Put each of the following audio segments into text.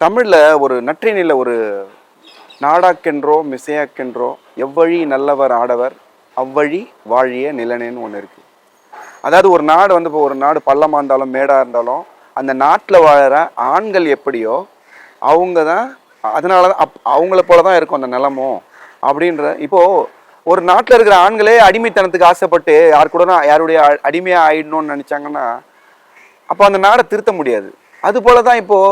தமிழில் ஒரு நற்றினில் ஒரு நாடாக்கென்றோ மிசையாக்கென்றோ எவ்வழி நல்லவர் ஆடவர் அவ்வழி வாழிய நிலனேன்னு ஒன்று இருக்குது அதாவது ஒரு நாடு வந்து இப்போ ஒரு நாடு பள்ளமாக இருந்தாலும் மேடாக இருந்தாலும் அந்த நாட்டில் வாழற ஆண்கள் எப்படியோ அவங்க தான் அதனால தான் அப் அவங்கள போல தான் இருக்கும் அந்த நிலமும் அப்படின்ற இப்போது ஒரு நாட்டில் இருக்கிற ஆண்களே அடிமைத்தனத்துக்கு ஆசைப்பட்டு யார் கூட யாருடைய அடிமையாக ஆயிடணும்னு நினச்சாங்கன்னா அப்போ அந்த நாடை திருத்த முடியாது. அது போல தான் இப்போது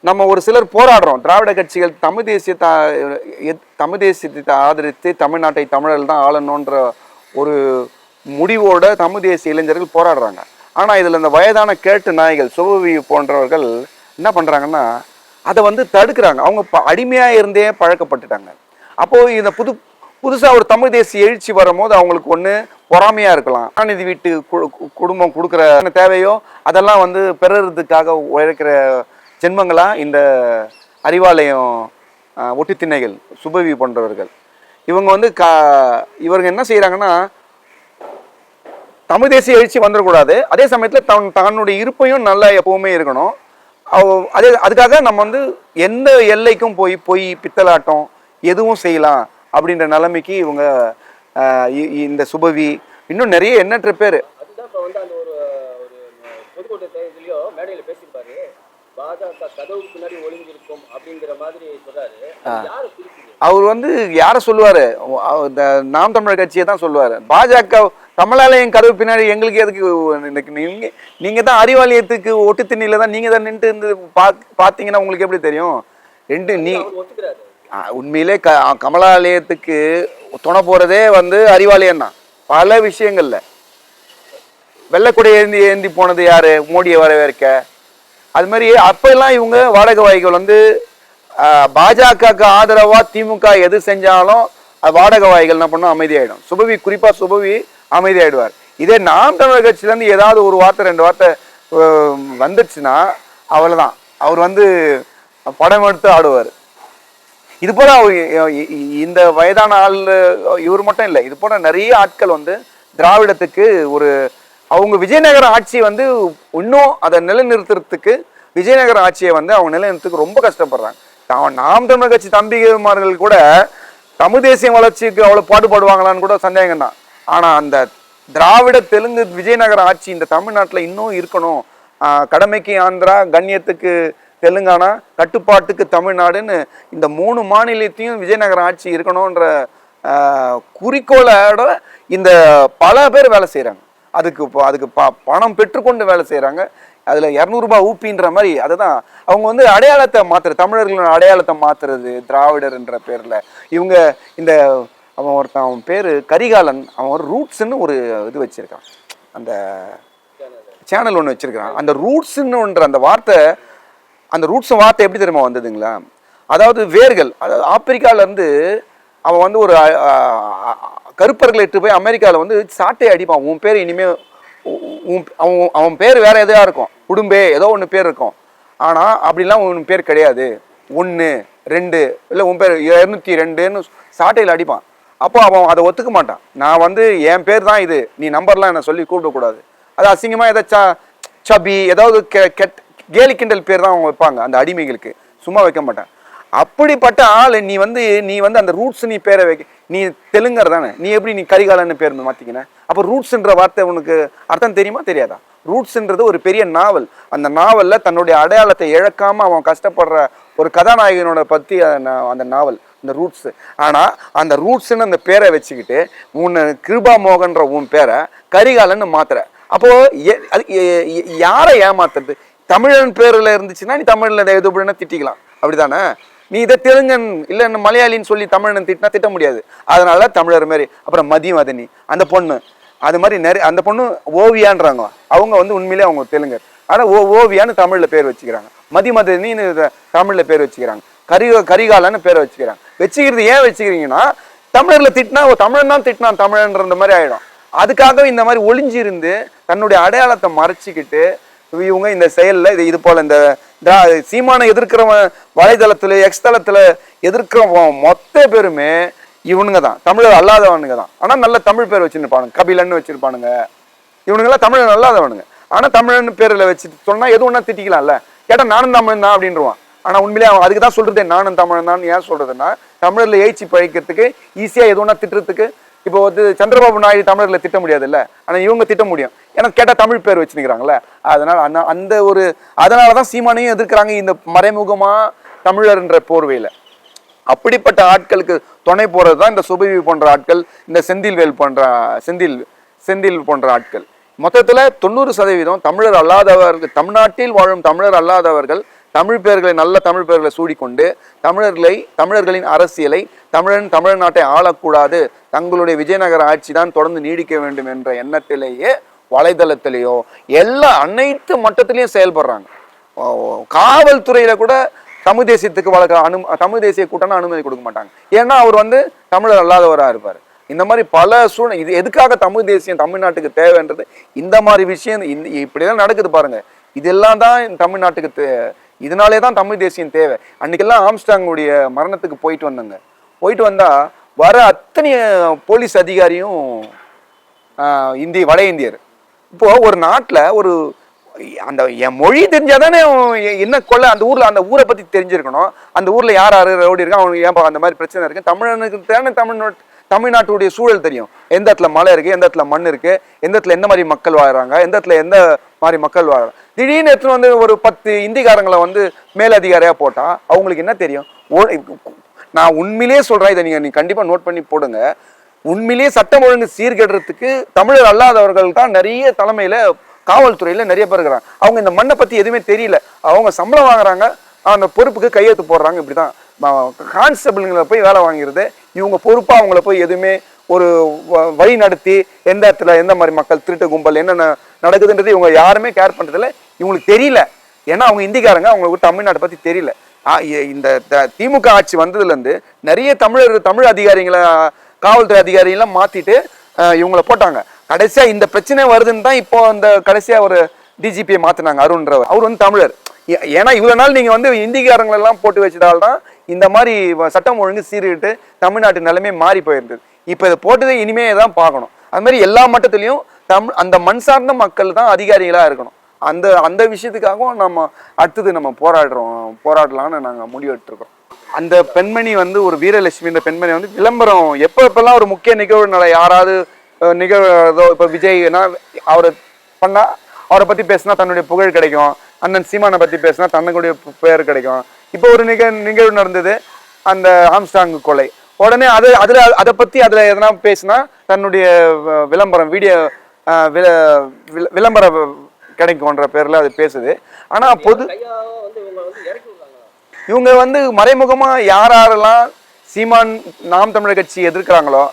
நம்ம ஒரு சிலர் போராடுறோம். திராவிட கட்சிகள் தமிழ் தேசியத்தை எத்- தமிழ் தேசியத்தை ஆதரித்து தமிழ்நாட்டை தமிழர்கள் தான் ஆளணுன்ற ஒரு முடிவோட தமிழ் தேசிய இளைஞர்கள் போராடுறாங்க. ஆனால் இதில் இந்த வயதான கேட்டு நாய்கள் சுபவி போன்றவர்கள் என்ன பண்ணுறாங்கன்னா அதை வந்து தடுக்கிறாங்க. அவங்க ப அடிமையாக இருந்தே பழக்கப்பட்டுட்டாங்க. அப்போது இந்த புது புதுசாக ஒரு தமிழ் தேசிய எழுச்சி வரும்போது அவங்களுக்கு ஒன்று பொறாமையாக இருக்கலாம். கருணாநிதி வீட்டு கு- கு- குடும்பம் கொடுக்குற தேவையோ அதெல்லாம் வந்து பெறறதுக்காக உழைக்கிற ஜென்மங்களா இந்த அறிவாலயம் ஒட்டி ஒட்டுத்திண்ணைகள் சுபவி போன்றவர்கள். இவங்க வந்து கா இவங்க என்ன செய்கிறாங்கன்னா தமிழ் தேசிய எழுச்சி வந்துடக்கூடாது. அதே சமயத்தில் தன் தன்னுடைய இருப்பையும் நல்லா எப்பவுமே இருக்கணும். அவ- அதே அதுக்காக நம்ம வந்து எந்த எல்லைக்கும் போய் போய் பித்தலாட்டம் எதுவும் செய்யலாம் அப்படின்ற நிலைமைக்கு இவங்க இ- இந்த சுபவி இன்னும் நிறைய எண்ணற்ற பேர் அதுதான் இப்போ வந்து அந்த ஒரு ஒரு பொதுக்கூட்ட தேர்தலையோ மேடையில் பேசியிருப்பாரு பாஜக கதவுக்கு பின்னாடி ஒளிஞ்சிருக்கும் அப்படிங்கிற மாதிரி சொல்றாரு. அது யாரை குறிக்குது? அவர் வந்து யாரை சொல்லுவார்? நாம் தமிழர் கட்சியை தான் சொல்லுவார். பாஜக தமிழாலயம் கதவு பின்னாடி எங்களுக்கு எதுக்கு நீங்க நீங்க தான் அறிவாலயத்துக்கு ஒட்டு திண்ணில தான் நீங்க தான் நின்று இருந்து பா பார்த்தீங்கன்னா உங்களுக்கு எப்படி தெரியும்? ரெண்டு நீ உண்மையிலே க கமலாலயத்துக்கு துணை போறதே வந்து அறிவாலயம் தான். பல விஷயங்கள்ல. வெள்ளக்குடை ஏந்தி ஏந்தி போனது யாரு? மோடியை வரவேற்க. அது மாதிரி அப்பெல்லாம் இவங்க வாடகை வாய்கள் வந்து பாஜகவுக்கு ஆதரவாக திமுக எது செஞ்சாலும் அது வாடகை வாய்கள் என்ன பண்ணும் அமைதியாயிடும். சுபவி குறிப்பாக சுபவி அமைதியாயிடுவார். இதே நாம் தமிழர் கட்சியிலேருந்து ஏதாவது ஒரு வார்த்தை ரெண்டு வார்த்தை வந்துச்சுன்னா அவ்வளோதான் அவர் வந்து படம் எடுத்து ஆடுவார். இது போல அவர் இந்த வயதான ஆள் இவர் மட்டும் இல்லை. இது போல நிறைய ஆட்கள் வந்து திராவிடத்துக்கு ஒரு அவங்க விஜயநகர ஆட்சி வந்து இன்னும் அதை நிலைநிறுத்துறதுக்கு விஜயநகர ஆட்சியை வந்து அவங்க நிலைநிறுத்துக்கு ரொம்ப கஷ்டப்படுறாங்க. தா- நாம் தமிழர் கட்சி தம்பிமார்கள் கூட தமிழ் தேசிய வளர்ச்சிக்கு அவ்வளோ பாடுபடுவாங்களான்னு கூட சந்தேகம் தான் ஆனால் அந்த திராவிட தெலுங்கு விஜயநகர ஆட்சி இந்த தமிழ்நாட்டில் இன்னும் இருக்கணும். கடமைக்கு ஆந்திரா கண்ணியத்துக்கு தெலுங்கானா கட்டுப்பாட்டுக்கு தமிழ்நாடுன்னு இந்த மூணு மாநிலத்தையும் விஜயநகர ஆட்சி இருக்கணுன்ற குறிக்கோளோட இந்த பல பேர் வேலை செய்கிறாங்க அதுக்கு இப்போ அதுக்கு ப பணம் பெற்றுக்கொண்டு வேலை செய்கிறாங்க அதில் இரநூறுபா ஊப்பின்ற மாதிரி அதை தான் அவங்க வந்து அடையாளத்தை மாத்துற தமிழர்களோட அடையாளத்தை மாத்துறது திராவிடர்ன்ற பேரில். இவங்க இந்த அவன் ஒருத்தன் அவன் பேர் கரிகாலன். அவன் ஒரு ரூட்ஸ்ன்னு ஒரு இது வச்சுருக்கான். அந்த சேனல் ஒன்று வச்சிருக்கிறான். அந்த ரூட்ஸ்ன்னுன்ற அந்த வார்த்தை அந்த ரூட்ஸ் வார்த்தை எப்படி தெரியுமா வந்ததுங்களா? அதாவது வேர்கள் அதாவது ஆப்பிரிக்காவிலேருந்து அவன் வந்து ஒரு கருப்பர்களை எட்டு போய் அமெரிக்காவில் வந்து சாட்டை அடிப்பான். உன் பேர் இனிமேல் உன் அவன் அவன் பேர் வேற எதையா இருக்கும்? உடும்பே ஏதோ ஒன்று பேர் இருக்கும். ஆனால் அப்படிலாம் உன் பேர் கிடையாது. ஒன்று ரெண்டு இல்லை உன் பேர் இரநூத்தி ரெண்டுன்னு சாட்டையில் அடிப்பான். அப்போ அவன் அதை ஒத்துக்க மாட்டான். நான் வந்து என் பேர் தான் இது. நீ நம்பர்லாம் என்ன சொல்லி கூப்பிடக்கூடாது அது அசிங்கமாக ஏதாச்சும் சபி ஏதாவது கெ கெட் கேலி கிண்டல் பேர் தான் அவங்க வைப்பாங்க அந்த அடிமைகளுக்கு. சும்மா வைக்க மாட்டேன். அப்படிப்பட்ட ஆள் நீ வந்து நீ வந்து அந்த ரூட்ஸ் நீ பேரை வைக்க நீ தெலுங்கர் தானே? நீ எப்படி நீ கரிகாலன்னு பேர் மாற்றிக்கின அப்போ ரூட்ஸ்ன்ற வார்த்தை உனக்கு அர்த்தம் தெரியுமா தெரியாதா? ரூட்ஸ்ன்றது ஒரு பெரிய நாவல். அந்த நாவலில் தன்னுடைய அடையாளத்தை இழக்காமல் அவன் கஷ்டப்படுற ஒரு கதாநாயகனோட பற்றி அந்த அந்த நாவல் இந்த ரூட்ஸ் ஆனால் அந்த ரூட்ஸுன்னு அந்த பேரை வச்சுக்கிட்டு உன்னை கிருபா மோகன்ற உன் பேரை கரிகாலன்னு மாத்துற. அப்போது எ- அது யாரை ஏமாத்துறது? தமிழன் பேரில் இருந்துச்சுன்னா நீ தமிழில் எது எப்படின்னா திட்டிக்கலாம். அப்படிதானே நீ இதை தெலுங்கன் இல்லை மலையாளின்னு சொல்லி தமிழன் திட்டினா திட்ட முடியாது. அதனால தமிழர் மாதிரி அப்புறம் மதி அந்த பொண்ணு. அது மாதிரி நிறைய அந்த பொண்ணு ஓவியான்றாங்க. அவங்க வந்து உண்மையிலே அவங்க தெலுங்கர். ஆனால் ஓ ஓவியான்னு தமிழில் பேர் வச்சுக்கிறாங்க. மதிமதனின்னு தமிழில் பேர் வச்சுக்கிறாங்க. கரிக கரிகாலன்னு பேர் வச்சுக்கிறாங்க. வச்சுக்கிறது ஏன் வச்சுக்கிறீங்கன்னா தமிழர்ல திட்டினா ஓ தமிழன் தான் திட்டினான் தமிழன்ற மாதிரி ஆயிடும். அதுக்காக இந்த மாதிரி ஒளிஞ்சிருந்து தன்னுடைய அடையாளத்தை மறைச்சிக்கிட்டு இவங்க இந்த செயலில் இது இது போல் இந்த சீமானை எதிர்க்கிறவன் வலைதளத்தில் எக்ஸ் எதிர்க்கிறவன் மொத்த பேருமே இவனுங்க தான். தமிழர் அல்லாதவனுங்க தான். ஆனால் நல்ல தமிழ் பேர் வச்சுருப்பானுங்க. கபிலன்னு வச்சுருப்பானுங்க. இவனுங்கெல்லாம் தமிழன் அல்லாதவனுங்க. ஆனால் தமிழன் பேரில் வச்சு சொன்னால் எது ஒன்றா திட்டிக்கலாம்ல? கேட்டால் நானும் தமிழன் தான் அப்படின்றான் ஆனால் உண்மையிலே அவன் அதுக்கு தான் சொல்கிறதே நானும் தமிழன் தான். ஏன் சொல்கிறதுன்னா தமிழில் ஏய்ச்சி பழிக்கிறதுக்கு ஈஸியாக எது ஒன்றா திட்டுறதுக்கு இப்போ வந்து சந்திரபாபு நாயுடு தமிழர்களை திட்ட முடியாது ஆனால் இவங்க திட்ட முடியும். ஏன்னா கேட்டால் தமிழ் பேர் வச்சுக்கிறாங்கல்ல அதனால் அந்த அந்த ஒரு அதனாலதான் சீமானையும் எதிர்க்கிறாங்க இந்த மறைமுகமாக தமிழர்ன்ற போர்வையில். அப்படிப்பட்ட ஆட்களுக்கு துணை போகிறது தான் இந்த சுபவி போன்ற ஆட்கள் இந்த செந்தில்வேல் போன்ற செந்தில் செந்தில் போன்ற ஆட்கள். மொத்தத்தில் தொண்ணூறு சதவீதம் தமிழர் அல்லாதவர்கள் தமிழ்நாட்டில் வாழும் தமிழர் அல்லாதவர்கள் தமிழ் பெயர்களை நல்ல தமிழ் பெயர்களை சூடிக்கொண்டு தமிழர்களை தமிழர்களின் அரசியலை தமிழன் தமிழ்நாட்டை ஆளக்கூடாது. தங்களுடைய விஜயநகர ஆட்சி தான் தொடர்ந்து நீடிக்க வேண்டும் என்ற எண்ணத்திலேயே வலைதளத்திலேயோ எல்லா அனைத்து மட்டத்திலையும் செயல்படுறாங்க. காவல்துறையில கூட தமிழ் தேசியத்துக்கு வழக்க அனு தமிழ் தேசிய கூட்டம்னா அனுமதி கொடுக்க மாட்டாங்க. ஏன்னா அவர் வந்து தமிழர் அல்லாதவராக இருப்பார். இந்த மாதிரி பல சூழ்நிலை இது எதுக்காக தமிழ் தேசியம் தமிழ்நாட்டுக்கு தேவைன்றது? இந்த மாதிரி விஷயம் இந்த இப்படிதான் நடக்குது பாருங்க. இதெல்லாம் தான் தமிழ்நாட்டுக்கு தே இதனாலே தான் தமிழ் தேசியம் தேவை. அன்னைக்கெல்லாம் ஆம்ஸ்டாங்குடைய மரணத்துக்கு போயிட்டு வந்தாங்க. போயிட்டு வந்தால் வர அத்தனை போலீஸ் அதிகாரியும் இந்திய வட இந்தியர். இப்போது ஒரு நாட்டில் ஒரு அந்த என் மொழி தெரிஞ்சால் தானே என்ன கொள்ள அந்த ஊரில் அந்த ஊரை பற்றி தெரிஞ்சிருக்கணும். அந்த ஊரில் யார் யார் ரவுடி இருக்கா அவனுக்கு ஏன்பா அந்த மாதிரி பிரச்சனை இருக்குது தமிழனுக்கு தானே தமிழ்நாட்டு தமிழ்நாட்டுடைய சூழல் தெரியும். எந்த இடத்துல மலை இருக்குது எந்த இடத்துல மண் இருக்குது எந்த இடத்துல எந்த மாதிரி மக்கள் வாழ்கிறாங்க எந்த இடத்துல எந்த மாதிரி மக்கள் வாழலாம் திடீர்னு எடுத்துட்டு வந்து ஒரு பத்து இந்திக்காரங்களை வந்து மேலதிகாரியாக போட்டால் அவங்களுக்கு என்ன தெரியும்? ஓ- நான் உண்மையிலேயே சொல்கிறேன் இதை நீங்கள் நீ கண்டிப்பாக நோட் பண்ணி போடுங்க. உண்மையிலேயே சட்டம் ஒழுங்கு சீர்கெடுறதுக்கு தமிழர் அல்லாதவர்கள் தான் நிறைய தலைமையில் காவல்துறையில் நிறைய பேர் இருக்கிறாங்க. அவங்க இந்த மண்ணை பற்றி எதுவுமே தெரியல. அவங்க சம்பளம் வாங்குறாங்க அந்த பொறுப்புக்கு கையெழுத்து போடுறாங்க இப்படி தான் கான்ஸ்டபிள்களை போய் வேலை வாங்கிறது இவங்க பொறுப்பாக அவங்கள போய் எதுவுமே ஒரு வ- வழி நடத்தி எந்த இடத்துல எந்த மாதிரி மக்கள் திருட்டு கும்பல் என்னென்ன நடக்குதுன்றது இவங்க யாருமே கேர் பண்ணுறதில்ல இவங்களுக்கு தெரியல. ஏன்னா அவங்க இந்திக்காரங்க அவங்களுக்கு தமிழ்நாட்டை பற்றி தெரியல. இந்த த- திமுக ஆட்சி வந்ததுலேருந்து நிறைய தமிழர் தமிழ் அதிகாரிகளை காவல்துறை அதிகாரிகள்லாம் மாற்றிட்டு இவங்களை இவங்கள போட்டாங்க. கடைசியாக இந்த பிரச்சனை வருதுன்னு தான் இப்போ அந்த கடைசியாக ஒரு டிஜிபியை மாற்றினாங்க அருண்ன்றவர் அவர் வந்து தமிழர். ஏ- ஏன்னா இவ்வளோ நாள் நீங்கள் வந்து இந்திக்காரங்களெல்லாம் போட்டு வச்சதால்தான் இந்த மாதிரி சட்டம் ஒழுங்கு சீர்கிட்டு தமிழ்நாட்டு நிலைமை மாறி போயிருந்தது. இப்போ இதை போட்டதை இனிமே தான் பார்க்கணும். அது மாதிரி எல்லா மட்டத்துலேயும் தமிழ் அந்த மண் சார்ந்த மக்கள் தான் அதிகாரிகளாக இருக்கணும். அந்த அந்த விஷயத்துக்காகவும் நம்ம அடுத்தது நம்ம போராடுறோம் போராடலாம்னு நாங்கள் முடிவெட்டுருக்கோம் அந்த பெண்மணி வந்து ஒரு வீரலட்சுமி இந்த பெண்மணி வந்து விளம்பரம். எப்போ எப்பெல்லாம் ஒரு முக்கிய நிகழ்வு யாராவது அஹ், நிகழ்வு ஏதோ இப்போ விஜய்னா அவரை பண்ணால் அவரை பற்றி பேசினா தன்னுடைய புகழ் கிடைக்கும். அண்ணன் சீமானை பற்றி பேசினா தன்னுடைய பெயர் கிடைக்கும். இப்போ ஒரு நிக நிகழ்வு நடந்தது அந்த ஆம்ஸ்டாங் கொலை. உடனே அது அதுல அதை பத்தி அதுல எதனா பேசினா தன்னுடைய விளம்பரம் வீடியோ விளம்பர கிடைக்கும்ன்ற பேர்ல அது பேசுது. ஆனா பொது இவங்க வந்து இறக்கி விடுறாங்க இவங்க வந்து மறைமுகமா யார் யாரெல்லாம் சீமான் நாம் தமிழர் கட்சி எதிர்க்கிறாங்களோ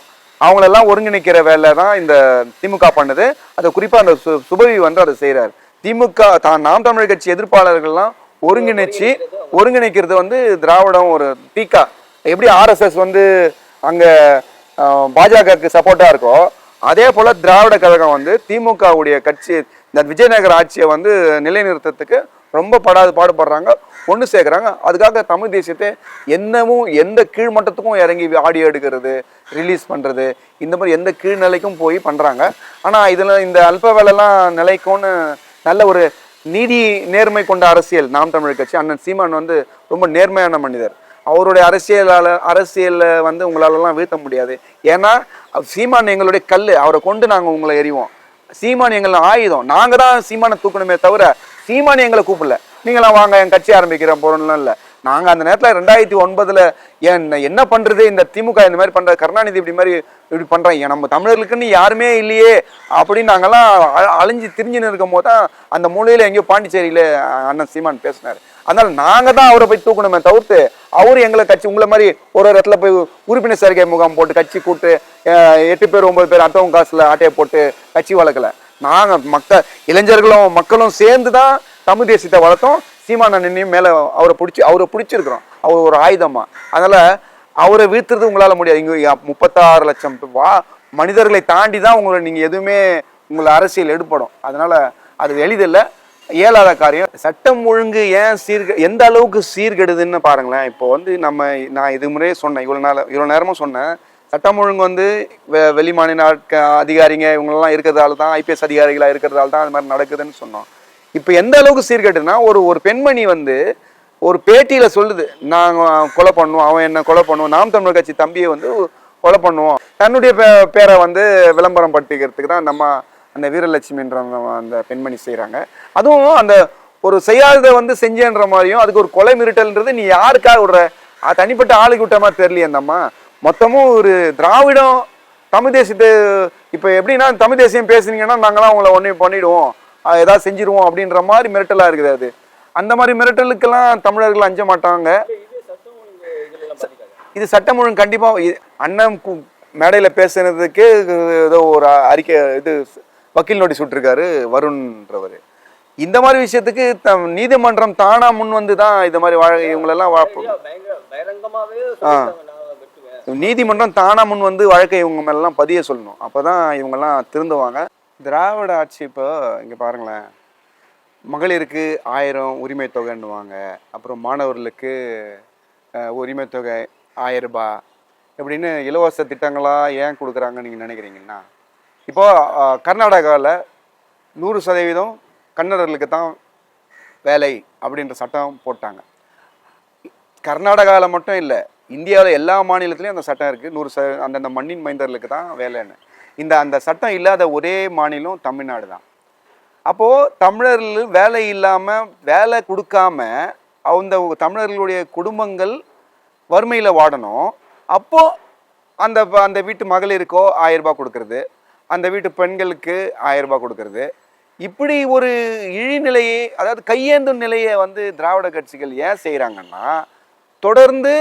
அவங்களெல்லாம் ஒருங்கிணைக்கிற வேலை தான் இந்த திமுக பண்ணுது. அது குறிப்பா அந்த சு- சுபவி வந்து அதை செய்றாரு. திமுக தான் நாம் தமிழர் கட்சி எதிர்ப்பாளர்கள்லாம் ஒருங்கிணைச்சு ஒருங்கிணைக்கிறது வந்து திராவிடம் ஒரு தீக்கா எப்படி ஆர்எஸ்எஸ் வந்து அங்கே பாஜகவுக்கு சப்போர்ட்டாக இருக்கோ அதே போல் திராவிட கழகம் வந்து திமுகவுடைய கட்சி இந்த விஜயநகர் ஆட்சியை வந்து நிலைநிறுத்தத்துக்கு ரொம்ப படாது பாடுபடுறாங்க ஒன்று சேர்க்குறாங்க. அதுக்காக தமிழ் தேசியத்தை என்னவும் எந்த கீழ்மட்டத்துக்கும் இறங்கி ஆடியோ எடுக்கிறது ரிலீஸ் பண்ணுறது இந்த மாதிரி எந்த கீழ்நிலைக்கும் போய் பண்ணுறாங்க ஆனால் இதில் இந்த அல்ப வேலைலாம் நிலைக்கும்னு நல்ல ஒரு நீதி நேர்மை கொண்ட அரசியல் நாம் தமிழ் கட்சி அண்ணன் சீமான் வந்து ரொம்ப நேர்மையான மனிதர். அவருடைய அரசியலால் அரசியலில் வந்து உங்களாலலாம் வீழ்த்த முடியாது. ஏன்னா சீமான் எங்களுடைய கல் அவரை கொண்டு நாங்கள் உங்களை எறிவோம். சீமான் எங்களை ஆயுதம். நாங்கள் தான் சீமானை தூக்கணுமே தவிர சீமான் எங்களை கூப்பிடல. நீங்களாம் வாங்க என் கட்சி ஆரம்பிக்கிறேன் போறோம்லாம் இல்லை. நாங்கள் அந்த நேரத்தில் ரெண்டாயிரத்தி ஒன்பதில் ஏன் என்ன பண்ணுறது இந்த திமுக இந்த மாதிரி பண்ணுற கருணாநிதி இப்படி மாதிரி இப்படி பண்றாங்க. நம்ம தமிழர்களுக்குன்னு யாருமே இல்லையே அப்படின்னு நாங்கள்லாம் அ- திரிஞ்சுன்னு இருக்கும் போது தான் அந்த மூலையில் எங்கேயோ பாண்டிச்சேரியில அண்ணன் சீமான் பேசினார். அதனால நாங்க தான் அவரை போய் தூக்கணுமே தவிர்த்து அவரு எங்களை கட்சி உங்களை மாதிரி ஒரு ஒரு இடத்துல போய் உறுப்பினர் சேர்க்கை முகாம் போட்டு கட்சி கூட்டு எட்டு பேர் ஒன்பது பேர் அடுத்தவங்க காசுல ஆட்டையை போட்டு கட்சி வளர்க்கல. நாங்க மக்கள் இளைஞர்களும் மக்களும் சேர்ந்து தான் தமிழ் தேசியத்தை வளர்த்தோம். சீமான நின்னையும் மேல அவரை பிடிச்சி அவரை பிடிச்சிருக்கிறோம். அவர் ஒரு ஆயுதமா. அதனால அவரை வீழ்த்துறது உங்களால முடியாது. இங்க முப்பத்தாறு லட்சம் வா மனிதர்களை தாண்டி தான் உங்களை நீங்க எதுவுமே உங்களை அரசியல் எடுப்படும். அதனால அது எளிதில்லை. இயலாத காரியம். சட்டம் ஒழுங்கு ஏன் சீர்க எந்த அளவுக்கு சீர்கெடுதுன்னு பாருங்களேன். இப்போ வந்து நம்ம நான் இது முறையே சொன்னேன். இவ்வளோ நாள் இவ்வளோ நேரமும் சொன்னேன். சட்டம் ஒழுங்கு வந்து வெ வெளிமாநில அதிகாரிங்க இவங்களெல்லாம் இருக்கிறதால தான் ஐபிஎஸ் அதிகாரிகளாக இருக்கிறதால தான் அது மாதிரி நடக்குதுன்னு சொன்னோம். இப்போ எந்த அளவுக்கு சீர்கெட்டுனா ஒரு ஒரு பெண்மணி வந்து ஒரு பேட்டியில் சொல்லுது நாங்கள் கொலை பண்ணுவோம் அவன் என்ன கொலை பண்ணுவோம் நாம் தமிழர் கட்சி தம்பியை வந்து கொலை பண்ணுவோம். தன்னுடைய பே- பேரை வந்து விளம்பரம் படுத்திக்கிறதுக்கு தான் நம்ம அந்த வீரலட்சுமின்ற அந்த பெண்மணி செய்கிறாங்க அதுவும் அந்த ஒரு செய்யாததை வந்து செஞ்சேன்ற மாதிரியும் அதுக்கு ஒரு கொலை மிரட்டல்ன்றது நீ யாருக்காக விடுற? தனிப்பட்ட ஆளுக்கு விட்ட மாதிரி தெரியலையே அந்தம்மா மொத்தமும் ஒரு திராவிடம் தமிழ் தேசியத்தை இப்போ எப்படின்னா தமிழ் தேசியம் பேசுனீங்கன்னா நாங்களாம் உங்களை ஒன்றே பண்ணிடுவோம். ஏதாவது செஞ்சிருவோம் அப்படின்ற மாதிரி மிரட்டலாக இருக்குது அது. அந்த மாதிரி மிரட்டலுக்கெல்லாம் தமிழர்கள் அஞ்ச மாட்டாங்க. இது சட்டம் ஒழுங்கு இது கண்டிப்பாக அண்ணன் மேடையில் பேசுனதுக்கு ஏதோ ஒரு அறிக்கை இது வக்கீல் நோட்டீஸ் விட்டுருக்காரு வருண்ன்றவர் இந்த மாதிரி விஷயத்துக்கு த- நீதிமன்றம் தானா முன் வந்து தான் இந்த மாதிரி வாழ இவங்களெல்லாம் நீதிமன்றம் தானா முன் வந்து வழக்கை இவங்க மேலாம் பதிய சொல்லணும். அப்பதான் இவங்கெல்லாம் திருந்துவாங்க. திராவிட ஆட்சி இப்போ இங்க பாருங்களேன். மகளிருக்கு ஆயிரம் உரிமை தொகைன்னுவாங்க. அப்புறம் மாணவர்களுக்கு உரிமை தொகை ஆயிரம் ரூபாய். இப்படின்னு இலவச திட்டங்களா ஏன் கொடுக்குறாங்கன்னு நீங்கள் நினைக்கிறீங்கன்னா இப்போது கர்நாடகாவில் நூறு சதவீதம் கன்னடர்களுக்கு தான் வேலை அப்படின்ற சட்டம் போட்டாங்க. கர்நாடகாவில் மட்டும் இல்லை இந்தியாவில் எல்லா மாநிலத்திலையும் அந்த சட்டம் இருக்குது நூறு ச அந்தந்த மண்ணின் மைந்தர்களுக்கு தான் வேலைன்னு. இந்த அந்த சட்டம் இல்லாத ஒரே மாநிலம் தமிழ்நாடு தான். அப்போது தமிழர்கள் வேலை இல்லாமல் வேலை கொடுக்காம அந்த தமிழர்களுடைய குடும்பங்கள் வறுமையில் வாடணும். அப்போது அந்த அந்த வீட்டு மகளிருக்கோ ஆயிரம் ரூபாய் கொடுக்கறது. அந்த வீட்டு பெண்களுக்கு ஆயிரம் ரூபாய் கொடுக்கறது. இப்படி ஒரு இழிநிலையை அதாவது கையேந்தும் நிலையை வந்து திராவிட கட்சிகள் ஏன் செய்கிறாங்கன்னா தொடர்ந்து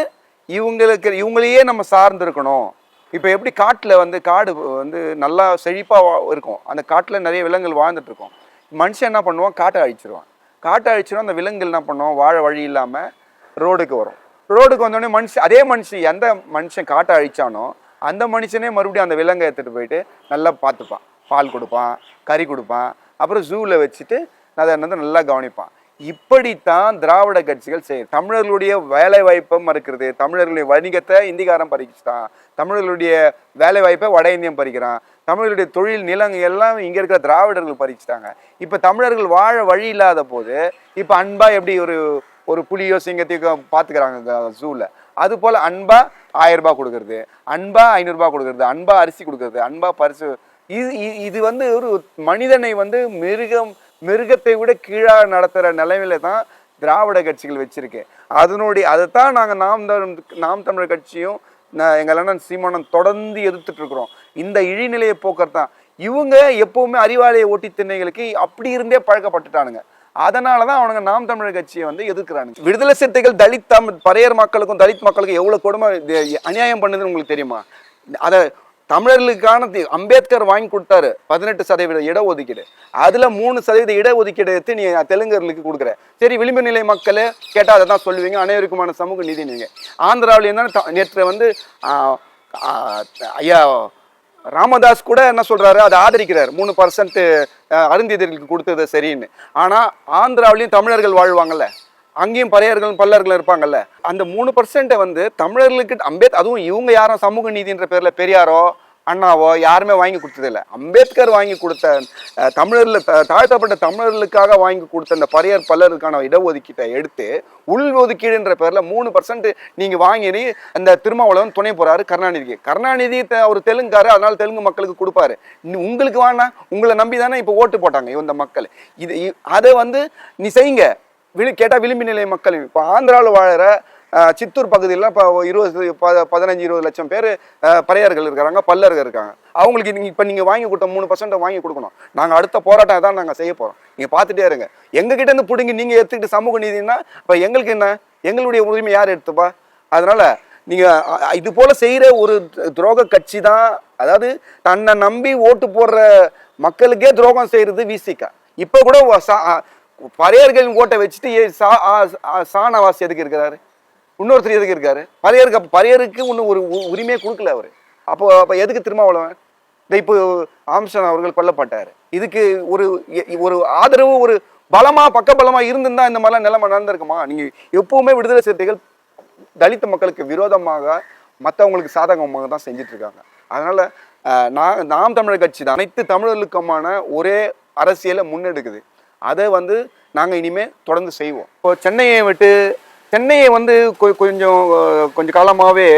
இவங்களுக்கு இவங்களையே நம்ம சார்ந்திருக்கணும். இப்போ எப்படி காட்டில் வந்து காடு வந்து நல்லா செழிப்பாக இருக்கும். அந்த காட்டில் நிறைய விலங்குகள் வாழ்ந்துட்டுருக்கும். மனுஷன் என்ன பண்ணுவான்? காட்டை அழிச்சிருவான். காட்டை அழிச்சிடும் அந்த விலங்குகள் என்ன பண்ணுவோம் வாழ வழி இல்லாமல் ரோடுக்கு வரும். ரோடுக்கு வந்தோடனே மனுஷன் அதே மனுஷன் எந்த மனுஷன் காட்டை அழித்தானோ அந்த மனுஷனே மறுபடியும் அந்த விலங்கை எடுத்துகிட்டு போயிட்டு நல்லா பார்த்துப்பான். பால் கொடுப்பான் கறி கொடுப்பான் அப்புறம் ஜூவில் வச்சுட்டு அதை வந்து நல்லா கவனிப்பான். இப்படித்தான் திராவிட கட்சிகள் செய்யும் தமிழர்களுடைய வேலை வாய்ப்பை மறுக்கிறது தமிழர்களுடைய வணிகத்தை இந்திக்காரன் பறிச்சுட்டான் தமிழர்களுடைய வேலை வாய்ப்பை வட இந்தியம் பறிக்கிறான் தமிழர்களுடைய தொழில் நிலங்கள் எல்லாம் இங்கே இருக்கிற திராவிடர்கள் பறிச்சுட்டாங்க. இப்போ தமிழர்கள் வாழ வழி இல்லாத போது இப்போ அன்பா எப்படி ஒரு ஒரு புலியோ சிங்கத்தையோ பார்த்துக்கிறாங்க ஜூவில் அது போல் அன்பா ஆயிரரூபா கொடுக்குறது கொடுக்கறது அன்பா கொடுக்குறது அன்பாக கொடுக்கறது அன்பா அரிசி கொடுக்கறது அன்பா பரிசு. இது இது வந்து ஒரு மனிதனை வந்து மிருகம் மிருகத்தை விட கீழாக நடத்துகிற நிலைமையில தான் திராவிட கட்சிகள் வச்சிருக்கு. அதனுடைய அதை தான் நாங்கள் நாம் தமிழ் நாம் தமிழர் கட்சியும் ந- எங்கள் அண்ணன் சீமானம் தொடர்ந்து எதிர்த்துட்டு இருக்கிறோம். இந்த இழிநிலையை போக்குறது தான் இவங்க எப்பவுமே அறிவாலய ஓட்டி திண்ணைகளுக்கு அப்படி இருந்தே பழக்கப்பட்டுட்டானுங்க. அதனால தான் அவனுங்க நாம் தமிழர் கட்சியை வந்து எதிர்க்கிறானுங்க. விடுதலை சிறுத்தைகள் தலித் தம் பறையர் மக்களுக்கும் தலித் மக்களுக்கும் எவ்வளோ கொடுமை அநியாயம் பண்ணுதுன்னு உங்களுக்கு தெரியுமா? அதை தமிழர்களுக்கான தி- அம்பேத்கர் வாங்கி கொடுத்தாரு பதினெட்டு சதவீத இடஒதுக்கீடு. அதில் மூணு சதவீத இடஒதுக்கீடு எடுத்து நீ தெலுங்கர்களுக்கு கொடுக்குற. சரி விளிம்பு நிலை மக்கள் கேட்டால் அதை தான் சொல்லுவீங்க அனைவருக்குமான சமூக நீதி நீங்கள் ஆந்திராவில நேற்று வந்து ஐயா ராமதாஸ் கூட என்ன சொல்கிறாரு அதை ஆதரிக்கிறார். மூணு பர்சன்ட் அருந்திதர்களுக்கு கொடுத்தது சரின்னு. ஆனால் ஆந்திராவிலையும் தமிழர்கள் வாழ்வாங்கல்ல. அங்கேயும் பறையர்களும் பல்லர்கள் இருப்பாங்கல்ல. அந்த மூணு பர்சன்ட்டை வந்து தமிழர்களுக்கு அம்பேத் அதுவும் இவங்க யாரும் சமூக நீதின்ற பேரில் பெரியாரோ அண்ணாவோ யாருமே வாங்கி கொடுத்ததில்ல. அம்பேத்கர் வாங்கி கொடுத்த தமிழரில் தமிழர்ல தாழ்த்தப்பட்ட தமிழர்களுக்காக வாங்கி கொடுத்த அந்த பறையர் பல்லருக்கான இடஒதுக்கீட்டை எடுத்து உள் ஒதுக்கீடுன்ற பேரில் மூணு பர்சன்ட் நீங்கள் வாங்கி அந்த திருமாவளவன் துணை போகிறாரு கருணாநிதிக்கு. கருணாநிதி அவர் தெலுங்காரு அதனால் தெலுங்கு மக்களுக்கு கொடுப்பாரு. உங்களுக்கு வேணா உங்களை நம்பி தானே இப்போ ஓட்டு போட்டாங்க இந்த மக்கள். இது அதை வந்து நீ செய்யுங்க. விழு கேட்டால் விளிம்பு நிலை மக்கள். இப்போ ஆந்திராவில் வாழற சித்தூர் பகுதியில் இப்போ இருபது ப பதினஞ்சு இருபது லட்சம் பேர் பறையர்கள் இருக்கிறாங்க பல்லர்கள் இருக்காங்க. அவங்களுக்கு நீங்கள் இப்போ நீங்கள் வாங்கி கொடுத்த மூணு பர்சன்ட் வாங்கி கொடுக்கணும். நாங்கள் அடுத்த போராட்டம் தான் நாங்கள் செய்ய போகிறோம் நீங்கள் பார்த்துட்டே இருங்க. எங்ககிட்ட இருந்து பிடுங்கி நீங்கள் எடுத்துக்கிட்டு சமூக நீதினா இப்போ எங்களுக்கு என்ன? எங்களுடைய உரிமை யார் எடுத்துப்பா? அதனால் நீங்கள் இது போல் செய்கிற ஒரு துரோக கட்சி தான் அதாவது தன்னை நம்பி ஓட்டு போடுற மக்களுக்கே துரோகம் செய்கிறது விசிகா இப்போ கூட சா- பறையர்களின் ஓட்டை வச்சுட்டு சா- ஆ- சாணவாசி எதுக்கு இருக்கிறாரு? இன்னொருத்தர் எதுக்கு இருக்காரு? பறையருக்கு அப்போ பரையருக்கு இன்னும் ஒரு உ- கொடுக்கல அவர். அப்போ அப்போ எதுக்கு திருமாவளவன் இந்த இப்போ ஆம்சன் அவர்கள் கொல்லப்பட்டார். இதுக்கு ஒரு ஒரு ஆதரவு ஒரு பலமா பக்கபலமா இருந்திருந்தா இந்த மாதிரிலாம் நிலைமை நடந்திருக்குமா? நீங்க எப்பவுமே விடுதலை சிறுத்தைகள் தலித் மக்களுக்கு விரோதமாக மற்றவங்களுக்கு சாதகமாக தான் செஞ்சுட்டு இருக்காங்க அதனால நான் நாம் தமிழர் கட்சி தான் அனைத்து தமிழர்களுக்குமான ஒரே அரசியலை முன்னெடுக்குது. அதை வந்து நாங்கள் இனிமேல் தொடர்ந்து செய்வோம். இப்போ சென்னையை விட்டு சென்னையை வந்து கொ- கொஞ்சம் காலமாகவே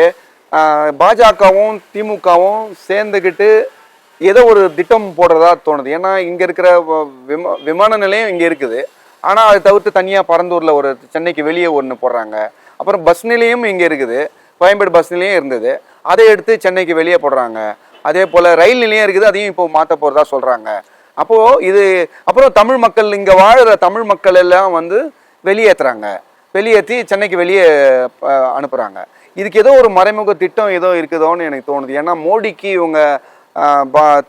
பாஜகவும் திமுகவும் சேர்ந்துக்கிட்டு ஏதோ ஒரு திட்டம் போடுறதா தோணுது. ஏன்னா இங்கே இருக்கிற விம விமா விமான நிலையம் இங்கே இருக்குது. ஆனால் அதை தவிர்த்து தனியாக பரந்தூரில் ஒரு சென்னைக்கு வெளியே ஒன்று போடுறாங்க. அப்புறம் பஸ் நிலையம் இங்கே இருக்குது. கோயம்பேடு பஸ் நிலையம் இருந்தது. அதை எடுத்து சென்னைக்கு வெளியே போடுறாங்க. அதே போல் ரயில் நிலையம் இருக்குது. அதையும் இப்போ மாற்ற போகிறதா சொல்கிறாங்க அப்போது இது அப்புறம் தமிழ் மக்கள் இங்கே வாழ்கிற தமிழ் மக்கள் எல்லாம் வந்து வெளியேற்றுறாங்க வெளியேற்றி சென்னைக்கு வெளியே அனுப்புகிறாங்க இதுக்கு ஏதோ ஒரு மறைமுக திட்டம் ஏதோ இருக்குதோன்னு எனக்கு தோணுது. ஏன்னா மோடிக்கு இவங்க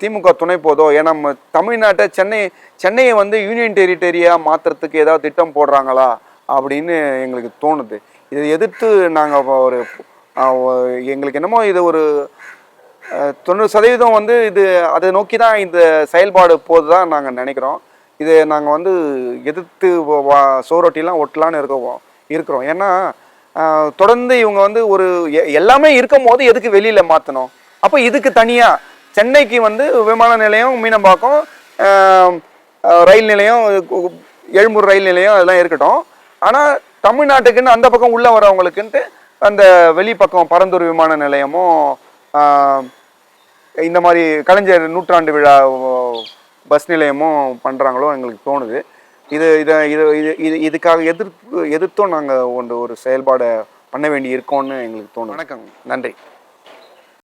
திமுக துணை போதோ ஏன்னா தமிழ்நாட்டை சென்னை சென்னையை வந்து யூனியன் டெரிட்டரியாக மாற்றுறதுக்கு ஏதாவது திட்டம் போடுறாங்களா அப்படின்னு எங்களுக்கு தோணுது. இதை எதிர்த்து நாங்கள் ஒரு எங்களுக்கு என்னமோ இது ஒரு தொண்ணூறு சதவீதம் வந்து இது அதை நோக்கி தான் இந்த செயல்பாடு போதுதான் நாங்கள் நினைக்கிறோம். இது நாங்கள் வந்து எதிர்த்து வா- சோரொட்டிலாம் ஒட்டலான்னு இருக்கோம். இருக்கிறோம். ஏன்னா தொடர்ந்து இவங்க வந்து ஒரு எல்லாமே இருக்கும் போது எதுக்கு வெளியில் மாற்றணும் அப்போ இதுக்கு தனியாக சென்னைக்கு வந்து விமான நிலையம் மீனம்பாக்கம் ரயில் நிலையம் எழும்பூர் ரயில் நிலையம் அதெல்லாம் இருக்கட்டும். ஆனால் தமிழ்நாட்டுக்குன்னு அந்த பக்கம் உள்ளே வரவங்களுக்குன்ட்டு அந்த வெளிப்பக்கம் பரந்தூர் விமான நிலையமும் இந்த மாதிரி கலைஞர் நூற்றாண்டு விழா பஸ் நிலையமும் பண்ணுறாங்களோ எங்களுக்கு தோணுது. இது இதை இது இது இது இதுக்காக எதிர்ப்பு எதிர்த்தும் நாங்கள் ஒன்று ஒரு செயல்பாடை பண்ண வேண்டி இருக்கோம்னு எங்களுக்கு தோணும் வணக்கம் நன்றி.